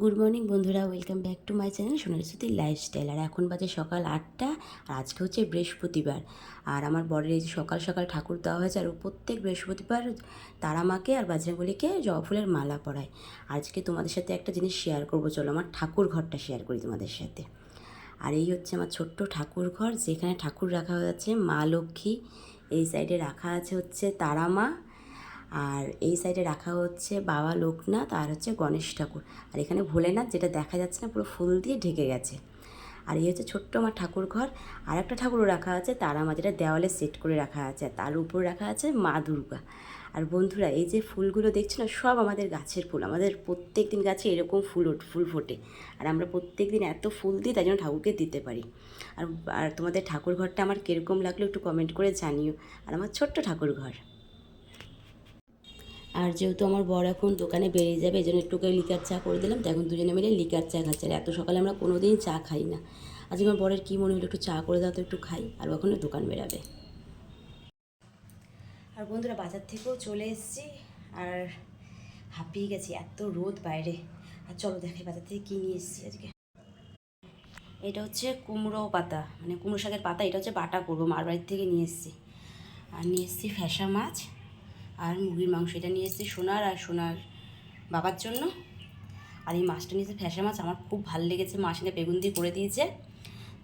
Good morning বন্ধুরা welcome back to my channel Sonali Suti lifestyle আর এখন বাজে সকাল আটটা, আর আজকে হচ্ছে বৃহস্পতিবার। আর আমার বরের এই যে সকাল সকাল ঠাকুর দেওয়া হয়েছে, আর প্রত্যেক বৃহস্পতিবার তারা মাকে আর বাজরাঙ্গলিকে জবা ফুলের মালা পরায়। আজকে তোমাদের সাথে একটা জিনিস শেয়ার করব, চলো আমার ঠাকুর ঘরটা শেয়ার করি তোমাদের সাথে। আর এই হচ্ছে আমার ছোট্ট ঠাকুর ঘর, যেখানে ঠাকুর রাখা হয়েছে মা লক্ষ্মী। এই সাইডে রাখা আছে হচ্ছে তারা মা আর এই সাইডে রাখা হচ্ছে বাবা লোকনাথ আর হচ্ছে গণেশ ঠাকুর। আর এখানে ভোলেনাথ, যেটা দেখা যাচ্ছে না, পুরো ফুল দিয়ে ঢেকে গেছে। আর এই হচ্ছে ছোট্ট আমার ঠাকুর ঘর। আর একটা ঠাকুরও রাখা আছে, তারা মা যেটা দেওয়ালে সেট করে রাখা আছে। তার উপর রাখা আছে মা দুর্গা। আর বন্ধুরা, এই যে ফুলগুলো দেখছ না, সব আমাদের গাছের ফুল। আমাদের প্রত্যেক দিন গাছে এরকম ফুল ফুল ফোটে। আর আমরা প্রত্যেক দিন এত ফুল দিই, তাই জন্য ঠাকুরকে দিতে পারি। আর আর তোমাদের ঠাকুর ঘরটা আমার কীরকম লাগল একটু কমেন্ট করে জানিও। আর আমার ছোট্ট ঠাকুর ঘর। আর যেহেতু আমার বর এখন দোকানে বেরিয়ে যাবে, এই জন্য একটু করে লিকার চা করে দিলাম। তো এখন দুজনে মিলে লিকার চা খাচ্ছে। আর এত সকালে আমরা কোনো দিন চা খাই না। আজকে আমার বরের কী মনে হলো, একটু চা করে দাও তো, একটু খাই। আর ওখানে দোকান বেরাবে আর বন্ধুরা, বাজার থেকেও চলে এসেছি আর হাঁপিয়ে গেছি, এত রোদ বাইরে। আর চলো দেখাই বাজার থেকে কী নিয়ে এসেছি আজকে। এটা হচ্ছে কুমড়ো পাতা মানে কুমড়ো শাকের পাতা, এটা হচ্ছে বাটা করব, মার বাড়ির থেকে নিয়ে এসেছি। আর নিয়ে এসেছি ফ্যাসা মাছ। আর মুরগির মাংস এটা নিয়ে এসেছি সোনার আর সোনার বাবার জন্য। আর এই মাছটা নিয়েছে ফ্যাসা মাছ, আমার খুব ভালো লেগেছে। মা সেটা বেগুন দিয়ে করে দিয়েছে।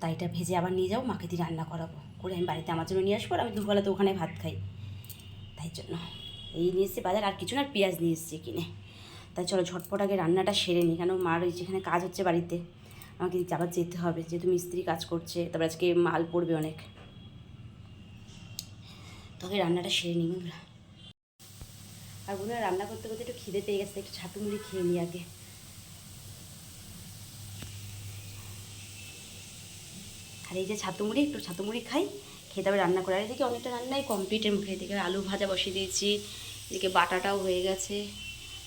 তাই এটা ভেজে আবার নিয়ে যাব, মাকে দিয়ে রান্না করাবো। করে আমি বাড়িতে আমার জন্য নিয়ে আসব আর আমি দুপুরবেলাতে ওখানে ভাত খাই। তাই জন্য এই নিয়ে এসেছি বাজার। আর কিছু না পেঁয়াজ নিয়ে এসেছি কিনে। তাই চলো ঝটপট আগে রান্নাটা সেরে নিই। কেন মার ওই যেখানে কাজ হচ্ছে বাড়িতে, আমাকে আবার যেতে হবে। যেহেতু মিস্ত্রি কাজ করছে, তারপর আজকে মাল পড়বে অনেক। তোকে রান্নাটা সেরে নিই বন্ধুরা। আর বন্ধুরা রান্না করতে করতে একটু খিদে পেয়ে গেছে, একটু ছাতু মুড়ি খেয়ে নিই আগে। আর এই যে ছাতু মুড়ি, একটু ছাতু মুড়ি খাই, খেয়ে তারপরে রান্না করে। আর এদিকে অনেকটা রান্নাই কমপ্লিটের মুখে, এদিকে আলু ভাজা বসিয়ে দিয়েছি, এদিকে বাটাটাও হয়ে গেছে,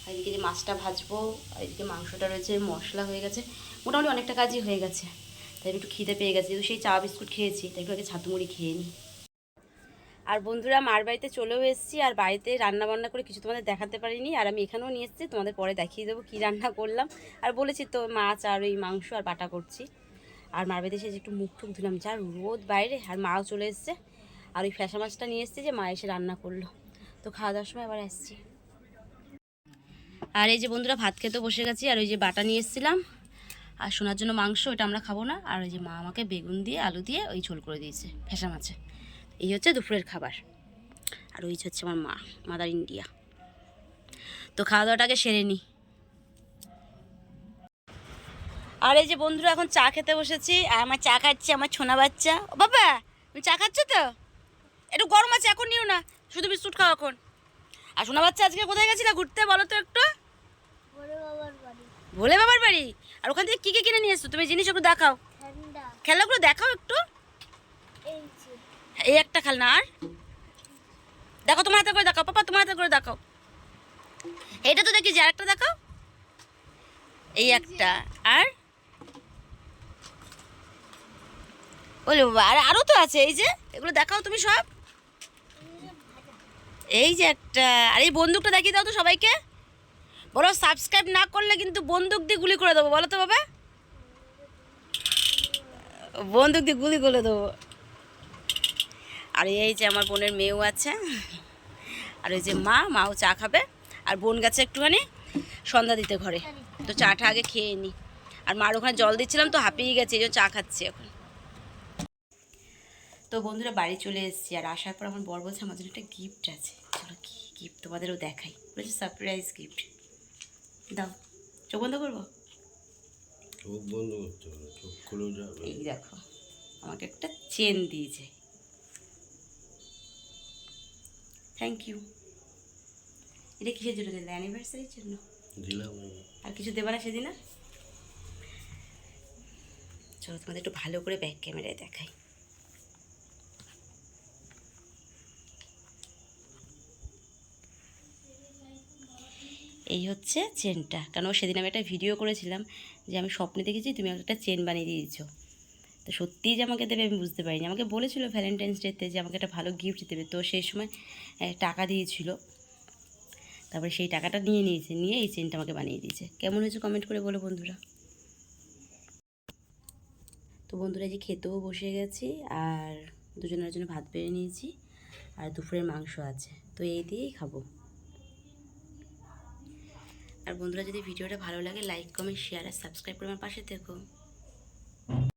আর এদিকে যে মাছটা ভাজবো, আর এদিকে মাংসটা রয়েছে, মশলা হয়ে গেছে, মোটামুটি অনেকটা কাজই হয়ে গেছে। তাই একটু খিদে পেয়ে গেছে, যেহেতু সেই চা, বিস্কুট খেয়েছি, তাই একটু আগে ছাতু মুড়ি খেয়ে নিই আর বন্ধুরা মার বাড়িতে চলেও এসেছি, আর বাড়িতে রান্না বান্না করে কিছু তোমাদের দেখাতে পারিনি, আর আমি এখানেও নিয়ে এসেছি, তোমাদের পরে দেখিয়ে দেবো কী রান্না করলাম। আর বলেছি তো মাছ আর ওই মাংস আর বাটা করছি। আর মার বাড়িতে এসে একটু মুখ টুক ধুলাম, যা রোদ বাইরে, আর মাও চলে এসছে। আর ওই ফ্যাসা মাছটা নিয়ে এসেছি যে মা এসে রান্না করল। তো খাওয়া দাওয়ার সময় আবার আসছি। আর এই যে বন্ধুরা ভাত খেতে বসে গেছি, আর ওই যে বাটা নিয়ে এসেছিলাম। আর শোনার জন্য মাংস, ওটা আমরা খাব না। আর ওই যে মা আমাকে বেগুন দিয়ে, আলু দিয়ে ওই ঝোল করে দিয়েছে, ফ্যাসা মাছে। এই হচ্ছে দুপুরের খাবার। আর ওই হচ্ছে আমার মা মাদার ইন্ডিয়া। তো খাওয়া দাওয়াটাকে সেরে নিই আর এই যে বন্ধুরা এখন চা খেতে বসেছি। আর আমার চা খাচ্ছে আমার ছোনা বাচ্চা। ও বাবা তুমি চা খাচ্ছ তো? একটু গরম আছে এখন নিও না। শুধু বিস্কুট খাও এখন। আর সোনা বাচ্চা আজকে কোথায় গেছিলা ঘুরতে বলো তো একটু? ভোলে বাবার বাড়ি। আর ওখান থেকে কী কী কিনে নিয়ে এসছো? তুমি জিনিস একটু দেখাও। খেলাগুলো দেখাও একটু। এই একটা খেলনা আর? দেখো তোমার হাতে করে দেখাও, পাপা, তোমার হাতে করে দেখাও। এইটা তো দেখি যে আরেকটা দেখাও। এই একটা, আর? বলে আর আরও তো আছে, এই যে, এগুলো দেখাও তুমি সব। এই যে একটা, আর এই বন্দুকটা দেখিয়ে দাও তো সবাইকে। বলো সাবস্ক্রাইব না করলে কিন্তু বন্দুক দিয়ে গুলি করে দেবো, বলো তো বাবা। বন্দুক দিয়ে গুলি করে দেবো। আর এই যে আমার বোনের মেয়েও আছে। আর ওই যে মা মাও চা খাবে। আর বোন গেছে একটুখানি সন্ধ্যা দিতে ঘরে। তো চাটা আগে খেয়ে নি। আর মার ওখানে জল দিচ্ছিলাম তো হাঁপিয়ে গেছে এই চা খাচ্ছি এখন। তো বন্ধুরা বাড়ি চলে এসেছি আর আসার পর আমার বর বলছে আমার জন্য একটা গিফট আছে। চলো কি গিফট তোমাদেরও দেখাই। বলছে সারপ্রাইজ গিফট দাও চোখ বন্ধ করব? চোখ বন্ধ করতে হবে চোখ খুলেও যাবে এই দেখো আমাকে একটা চেন দিয়েছে। থ্যাংক ইউ এটা কিসের জন্য দিলে? অ্যানিভার্সারির জন্য? দিলাম আর কিছু দেবে না সেদিন চলো তোমাদের একটু ভালো করে ব্যাক ক্যামেরায় দেখাই। এই হচ্ছে চেনটা। কারণ সেদিন আমি একটা ভিডিও করেছিলাম যে আমি স্বপ্নে দেখেছি তুমি একটা চেন বানিয়ে দিয়েছ। তো সত্যিই যে আমাকে দেবে আমি বুঝতে পারিনি। আমাকে বলেছিল ভ্যালেন্টাইন্স ডেতে যে আমাকে একটা ভালো গিফট দেবে। তো সেই সময় টাকা দিয়েছিল। তারপরে সেই টাকাটা নিয়ে নিয়েছে, নিয়ে এই চেনটা আমাকে বানিয়ে দিয়েছে। কেমন হয়েছে কমেন্ট করে বলো বন্ধুরা। তো বন্ধুরা যে খেতেও বসে গেছি আর দুজনের জন্য ভাত বেড়ে নিয়েছি আর দুপুরের মাংস আছে। তো এই দিয়েই খাব। আর বন্ধুরা যদি ভিডিওটা ভালো লাগে লাইক কমেন্ট শেয়ার আর সাবস্ক্রাইব করে আমার পাশে থেকো।